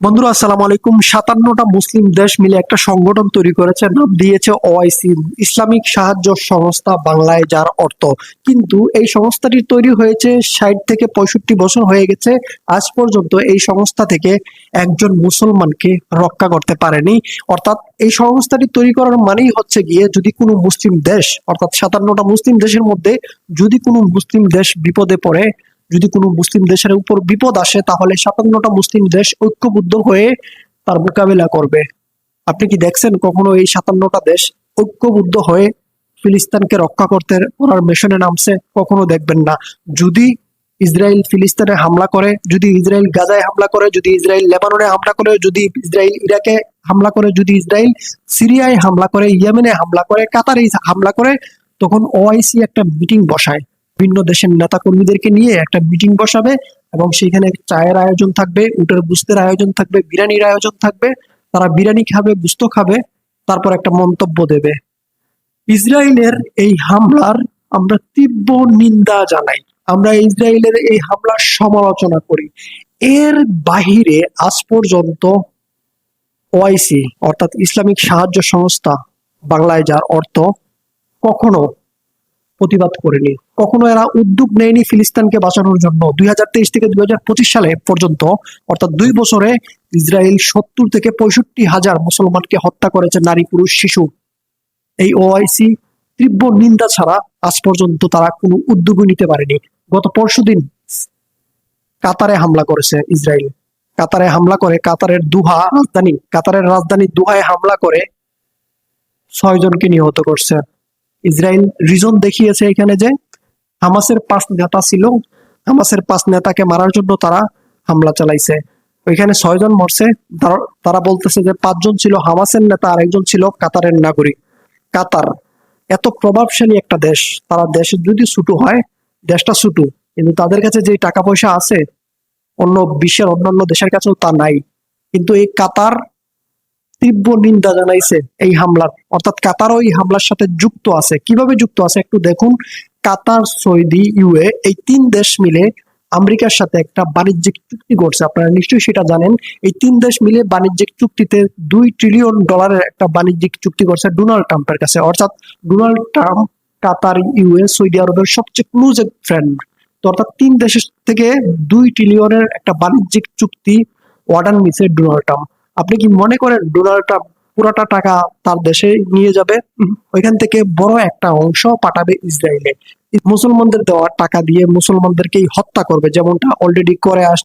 বন্ধুরা, আসসালামু আলাইকুম। সাতান্নটা মুসলিম দেশ মিলে একটা সংগঠন তৈরি করেছে, নাম দিয়েছে ওআইসি, ইসলামিক সাহায্য সংস্থা বাংলায়, যার অর্থ। কিন্তু এই সংস্থাটি তৈরি হয়েছে ষাট থেকে পঁয়ষট্টি বছর হয়ে গেছে। আজ পর্যন্ত এই সংস্থা থেকে একজন মুসলমানকে রক্ষা করতে পারেনি। অর্থাৎ এই সংস্থাটি তৈরি করার মানেই হচ্ছে গিয়ে, যদি কোনো মুসলিম দেশ, অর্থাৎ সাতান্নটা মুসলিম দেশের মধ্যে যদি কোনো মুসলিম দেশ বিপদে পড়ে যদি কোনো মুসলিম দেশের উপর বিপদ আসে, তাহলে সাতান্নটা মুসলিম দেশ ঐক্যবদ্ধ হয়ে তার মোকাবিলা করবে। আপনি কি দেখছেন কখনো এই সাতান্নটা দেশ ঐক্যবদ্ধ হয়ে ফিলিস্তিনকে রক্ষা করতে ওনার মিশনে নামছে? কখনো দেখবেন না। যদি ইসরায়েল ফিলিস্তিনে হামলা করে, যদি ইসরায়েল গাজায় হামলা করে, যদি ইসরায়েল লেবাননে হামলা করে, যদি ইসরায়েল ইরাকে হামলা করে, যদি ইসরায়েল সিরিয়ায় হামলা করে, ইয়েমেনে হামলা করে, কাতারে হামলা করে, তখন ওআইসি একটা মিটিং বসায়। বিভিন্ন দেশের নেতা কর্মীদেরকে নিয়ে একটা মিটিং বসাবে এবং সেখানে চায়ের আয়োজন থাকবে, উটের বুস্তের আয়োজন থাকবে, বিরিয়ানির আয়োজন থাকবে, তারা বিরিয়ানি খাবে বুস্ত খাবে, তারপর একটা মন্তব্য দেবে। ইসরায়েলের এই হামলার আমরা তীব্র নিন্দা জানাই। আমরা ইসরায়েলের এই হামলার সমালোচনা করি। এর বাহিরে আজ পর্যন্ত ওআইসি অর্থাৎ ইসলামিক সাহায্য সংস্থা বাংলায় যার অর্থ কখনো প্রতিবাদ করেনি। কখনো এরা উদ্যোগ নেয়নি ফিলিস্তিনকে বাঁচানোর জন্য। দুই হাজার তেইশ থেকে দুই হাজার পঁচিশ সালে পর্যন্ত, অর্থাৎ দুই বছরে, ইসরায়েল সত্তর থেকে পঁয়ষট্টি হাজার মুসলমানকে হত্যা করেছে নারী, পুরুষ, শিশু। এই ওআইসি তীব্র নিন্দা ছাড়া আজ পর্যন্ত তারা কোনো উদ্যোগ নিতে পারেনি। গত পরশুদিন কাতারে হামলা করেছে ইসরায়েল। কাতারে হামলা করে, কাতারের দুহা রাজধানী, কাতারের রাজধানী দুহায় হামলা করে ছয় জনকে নিহত করছে। ইসরায়েল রিজন দেখিয়েছে এখানে যে হামাসের পাঁচ নেতা ছিল, হামাসের পাঁচ নেতাকে মারার জন্য তারা হামলা চালাইছে। ওইখানে ছয়জন মরছে। তারা বলতেছে যে পাঁচজন ছিল হামাসের নেতা আর একজন ছিল কাতারের নাগরিক। কাতার এত প্রভাবশালী একটা দেশ। তারা দেশে যদি ছুটু হয়, দেশটা ছুটু, কিন্তু তাদের কাছে যে টাকা পয়সা আছে, অন্য বিশ্বের অন্যান্য দেশের কাছেও তা নাই। কিন্তু এই কাতার তীব্র নিন্দা জানাইছে এই হামলার। অর্থাৎ কাতারও এই হামলার সাথে যুক্ত আছে। কীভাবে যুক্ত আছে একটু দেখুন। কাতার, সৌদি, ইউএ, এই তিন দেশ মিলে আমেরিকার সাথে একটা বাণিজ্যিক চুক্তি করছে আপনারা নিশ্চয়ই সেটা জানেন। এই তিন দেশ মিলে বাণিজ্যিক চুক্তিতে দুই ট্রিলিয়ন ডলারের একটা বাণিজ্যিক চুক্তি করছে ডোনাল্ড ট্রাম্পের কাছে। অর্থাৎ Donald Trump, Qatar, UAE, Saudi আরবের সবচেয়ে ক্লোজ ফ্রেন্ড তো অর্থাৎ তিন দেশের থেকে দুই ট্রিলিয়নের একটা বাণিজ্যিক চুক্তি অর্ডার নিছে ডোনাল্ড ট্রাম্প। আপনি কি মনে করেন ডোনাল্ড ট্রাম্প পুরাটা টাকা তার দেশে নিয়ে যাবে? ওইখান থেকে বড় একটা অংশ পাঠাবে ইসরায়েলে। মুসলমানদের দেওয়ার টাকা দিয়ে মুসলমানদেরকেই হত্যা করবে, যেমনটা অলরেডি করে আস